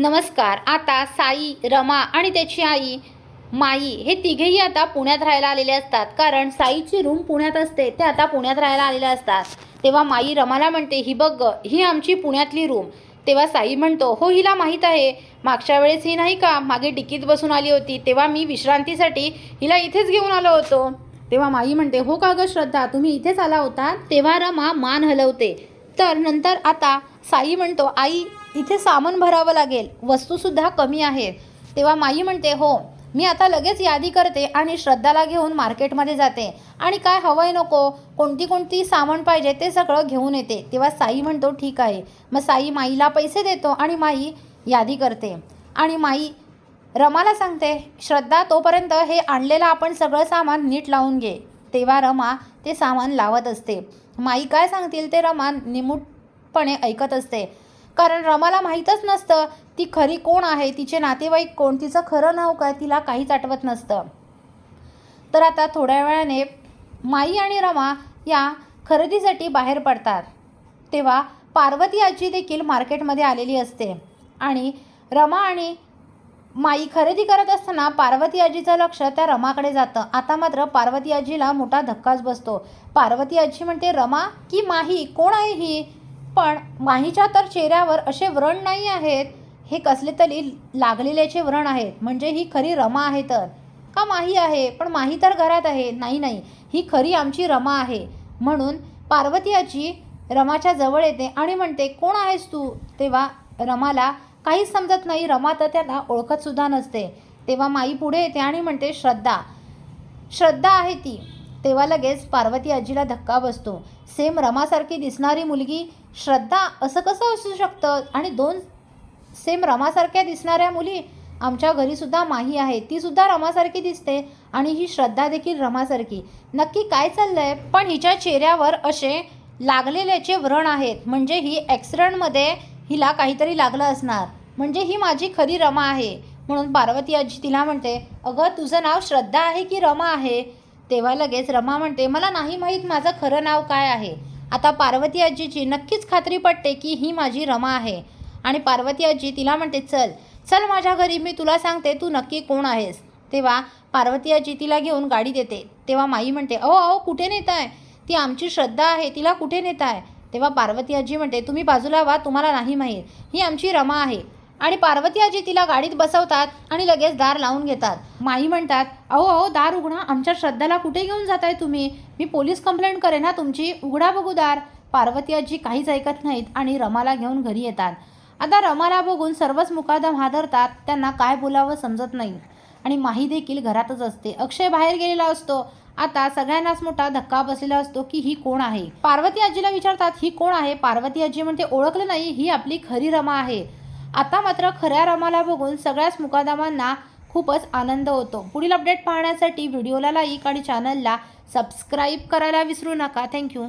नमस्कार आता साई रमा आणि त्याची आई माई हे तिघेही आता पुण्यात राहायला आलेले असतात. कारण साईची रूम पुण्यात असते ते आता पुण्यात राहायला आलेले असतात. तेव्हा माई रमाला म्हणते ही बघ ही आमची पुण्यातली रूम तेव्हा साई म्हणतो हो हिला माहीत आहे. मागच्या वेळेस ही नाही का मागे डिकीत बसून आली होती. तेव्हा मी विश्रांतीसाठी हिला इथेच घेऊन आलो होतो. तेव्हा माई म्हणते हो का ग श्रद्धा तुम्ही इथेच आला होता? तेव्हा रमा मान हलवते. तर नंतर आता साई म्हणतो आई इथे सामान भरावं लागेल वस्तूसुद्धा कमी आहेत तेव्हा माई म्हणते हो मी आता लगेच यादी करते आणि श्रद्धाला घेऊन मार्केटमध्ये जाते. आणि काय हवंय नको कोणती कोणती सामान पाहिजे ते सगळं घेऊन येते. तेव्हा साई म्हणतो ठीक आहे. मग साई माईला पैसे देतो आणि माई यादी करते. आणि माई रमाला सांगते श्रद्धा तोपर्यंत हे आणलेलं आपण सगळं सामान नीट लावून घे. तेव्हा रमा ते सामान लावत असते. माई काय सांगतील ते रमा निमूटपणे ऐकत असते. कारण रमाला माहीतच नसतं ती खरी कोण आहे तिचे नातेवाईक कोण तिचं खरं नाव काय तिला काहीच आठवत नसतं. तर आता थोड्या वेळाने माई आणि रमा या खरेदीसाठी बाहेर पडतात. तेव्हा पार्वती आजी देखील मार्केटमध्ये आलेली असते आणि रमा आणि माई खरेदी करत असताना पार्वती आजीचं लक्ष त्या रमाकडे जातं. आता मात्र पार्वती आजीला मोठा धक्काच बसतो. पार्वती आजी म्हणते रमा की माही? कोण आहे ही? पण माहीच्या तर चेहऱ्यावर असे व्रण नाही आहेत हे कसले तरी लागलेल्याचे व्रण आहेत. म्हणजे ही खरी रमा आहे तर. का माही आहे? पण माही तर घरात आहे. नाही नाही. ही खरी आमची रमा आहे. म्हणून पार्वती आजी रमाच्या जवळ येते आणि म्हणते कोण आहेस तू? तेव्हा रमाला काहीच समजत नाही. रमा तर त्याला ओळखतसुद्धा नसते. तेव्हा माई पुढे येते आणि म्हणते श्रद्धा. श्रद्धा आहे ती. तेव्हा लगेच पार्वती आजीला धक्का बसतो. सेम रमासारखी दिसणारी मुलगी श्रद्धा असं कसं असू शकतं? आणि दोन सेम रमासारख्या दिसणाऱ्या मुली आमच्या घरीसुद्धा माही आहे. तीसुद्धा रमासारखी दिसते आणि ही श्रद्धा देखील रमासारखी. नक्की काय चाललं आहे पण हिच्या चेहऱ्यावर असे लागलेल्याचे व्रण आहेत. म्हणजे ही ॲक्सिडेंटमध्ये हिला काहीतरी लागलं असणार. म्हणजे ही माझी खरी रमा आहे. म्हणून पार्वती आजी तिला म्हणते अगं तुझं नाव श्रद्धा आहे की रमा आहे? तेव्हा लगेच रमा म्हणते मला नाही माहीत माझं खरं नाव काय आहे. आता पार्वती आजीची नक्कीच खात्री पटते की ही माझी रमा आहे. आणि पार्वती आजी तिला म्हणते चल चल माझ्या घरी मी तुला सांगते तू नक्की कोण आहेस. तेव्हा पार्वती आजी तिला घेऊन गाडी देते. तेव्हा माई म्हणते अहो अहो कुठे नेताय? ती आमची श्रद्धा आहे तिला कुठे नेताय? तेव्हा पार्वती आजी म्हणते तुम्ही बाजूला व्हा तुम्हाला नाही माहीत. ही आमची रमा आहे. आणि पार्वती आजी तिला गाडीत बसवतात आणि लगेच दार लावून घेतात. माई म्हणतात अहो अहो दार उघडा. आमच्या श्रद्धाला कुठे घेऊन जाताय तुम्ही? मी पोलीस कंप्लेंट करेन ना तुमची. उघडा बघू दार. पार्वती आजी काहीच ऐकत नाहीत आणि रमाला घेऊन घरी येतात. आता रमाला बघून सर्वच मुकादम हादरतात. त्यांना काय बोलावं समजत नाही. आणि माही देखील घरातच असते. अक्षय बाहेर गेलेला असतो. आता सगळ्यांनाच मोठा धक्का बसलेला असतो की ही कोण आहे? पार्वती आजीला विचारतात ही कोण आहे? पार्वती आजी म्हणते ओळखलं नाही. ही आपली खरी रमा आहे. आता मात्र खऱ्या रमाला बघून सगळ्याच मुकादमांना खूपच आनंद होतो. पुढील अपडेट पाहण्यासाठी व्हिडिओला लाईक आणि चॅनलला सबस्क्राईब करायला विसरू नका. थँक्यू